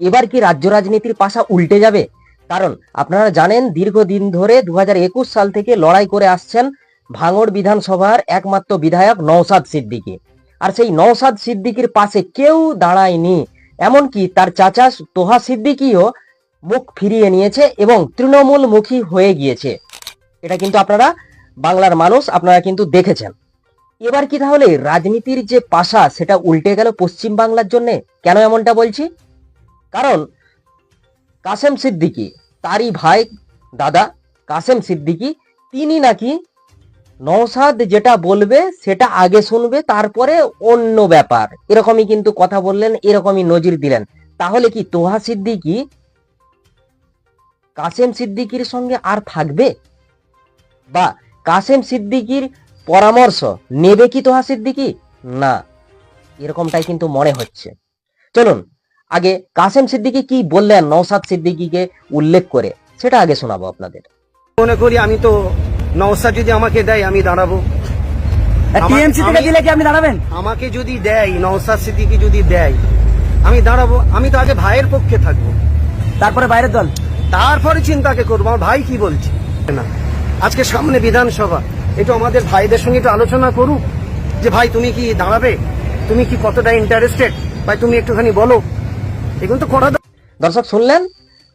এবার কি রাজ্য রাজনীতির পাশা উল্টে যাবে? কারণ আপনারা জানেন দীর্ঘদিন ধরে দু হাজার একুশ সাল থেকে লড়াই করে আসছেন ভাঙড় বিধানসভার একমাত্র বিধায়ক নওসাদ সিদ্দিকি। আর সেই নওসাদ সিদ্দিকির পাশে কেউ দাঁড়ায়নি। এমনকি তার চাচা তোহা সিদ্দিকীও মুখ ফিরিয়ে নিয়েছে এবং তৃণমূলমুখী হয়ে গিয়েছে। এটা কিন্তু আপনারা বাংলার মানুষ, আপনারা কিন্তু দেখেছেন। এবার কি তাহলে রাজনীতির যে পাশা, সেটা উল্টে গেল পশ্চিম বাংলার জন্য? কেন এমনটা বলছি? কারণ কাসেম সিদ্দিকী, তারই ভাই, দাদা কাসেম সিদ্দিকী, তিনি নাকি নওসাদ যেটা বলবে সেটা আগে শুনবে, তারপরে অন্য ব্যাপার। এরকমই কিন্তু কথা বললেন, এরকমই নজির দিলেন। তাহলে কি তোহা সিদ্দিকী কাসেম সিদ্দিকীর সঙ্গে আর থাকবে? বা কাসেম সিদ্দিকির পরামর্শ নেবে কি তোহা সিদ্দিকি? না। এরকমটাই কিন্তু মনে হচ্ছে। চলুন আগে কাসেম সিদ্দিকী কি বললেন নওসাদ সিদ্দিকীকে উল্লেখ করে? সেটা আগে শোনাবো আপনাদের। মনে করি আমি তো নওসাদ যদি আমাকে দেয় আমি দাঁড়াবো। টিএমসি থেকে দিলে কি আপনি দাঁড়াবেন? আমাকে যদি দেয় নওসাদ সিদ্দিকি যদি দেয় আমি দাঁড়াবো। আমি তো আগে ভাইয়ের পক্ষে থাকব। তারপরে বাইরের দল? তারপরে চিন্তাকে করব। আমার ভাই কি বলছে? না। আজকে সামনে বিধানসভা। একটু আমাদের ভাইদের সঙ্গে একটু আলোচনা করুক। যে ভাই তুমি কি দাঁড়াবে? তুমি কি কতটা ইন্টারেস্টেড ভাই তুমি একটুখানি বলো। এগুলো তো করা দর্শক, শুনলেন?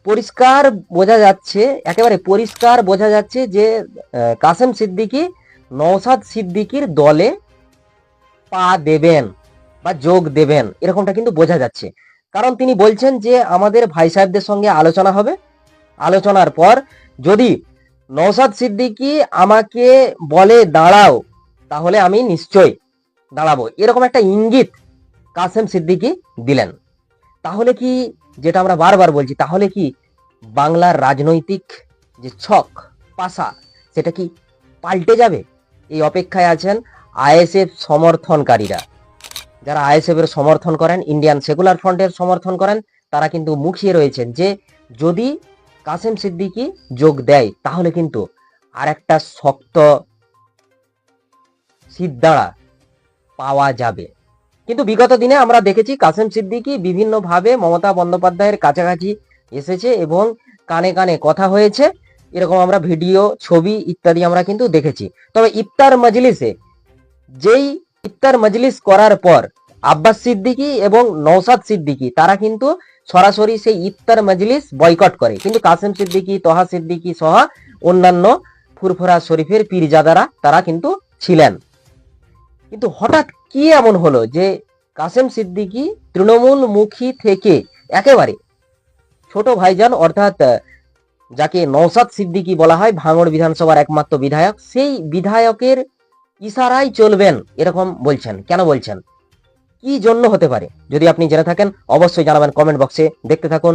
পরিষ্কার বোঝা যাচ্ছে, একেবারে পরিষ্কার বোঝা যাচ্ছে যে কাসেম সিদ্দিকি নওসাদ সিদ্দিকীর দলে পা দেবেন বা যোগ দেবেন, এরকমটা কিন্তু বোঝা যাচ্ছে। কারণ তিনি বলছেন যে, আমাদের ভাই সাহেবদের সঙ্গে আলোচনা হবে। আলোচনার পর যদি নওসাদ সিদ্দিকি আমাকে বলে, দাঁড়াও, তাহলে আমি নিশ্চয় দাঁড়াবো। এরকম একটা ইঙ্গিত কাসেম সিদ্দিকী দিলেন। তাহলে কি, যেটা আমরা বারবার বলছি, তাহলে কি বাংলার রাজনৈতিক যে ছক, পাশা, সেটা কি পাল্টে যাবে? এই অপেক্ষায় আছেন আইএসএফ সমর্থনকারীরা। যারা আইএসএফ এর সমর্থন করেন, ইন্ডিয়ান সেকুলার ফ্রন্টের সমর্থন করেন, তারা কিন্তু মুখিয়ে রয়েছেন যে, যদি কাসেম সিদ্দিকি যোগ দেয়, তাহলে কিন্তু আর একটা শক্ত সিদ্ধারা পাওয়া যাবে। কিন্তু বিগত দিনে আমরা দেখেছি কাসেম সিদ্দিকী বিভিন্নভাবে মমতা বন্দ্যোপাধ্যায়ের কাছাকাছি এসেছে এবং কানে কানে কথা হয়েছে। এরকম আমরা ভিডিও, ছবি ইত্যাদি আমরা কিন্তু দেখেছি। তবে ইফতার মজলিসে, যেই ইফতার মজলিস করার পর আব্বাস সিদ্দিকী এবং নৌসাদ সিদ্দিকী, তারা কিন্তু সরাসরি সেই ইফতার মজলিস বয়কট করে। কিন্তু কাসেম সিদ্দিকি, তহা সিদ্দিকী সহ অন্যান্য ফুরফুরা শরীফের পীরজাদারা, তারা কিন্তু ছিলেন। কিন্তু হঠাৎ কি এমন হলো যে কাসেম সিদ্দিকী তৃণমূল মুখী থেকে একেবারে ছোট ভাইজান, অর্থাৎ যাকে নৌসাদ সিদ্দিকি বলা হয়, ভাঙড় বিধানসভার একমাত্র বিধায়ক, সেই বিধায়কের ইশারায় চলবেন এরকম বলছেন। কেন বলছেন? কি জন্য হতে পারে? যদি আপনি জেনে থাকেন, অবশ্যই জানাবেন কমেন্ট বক্সে। দেখতে থাকুন।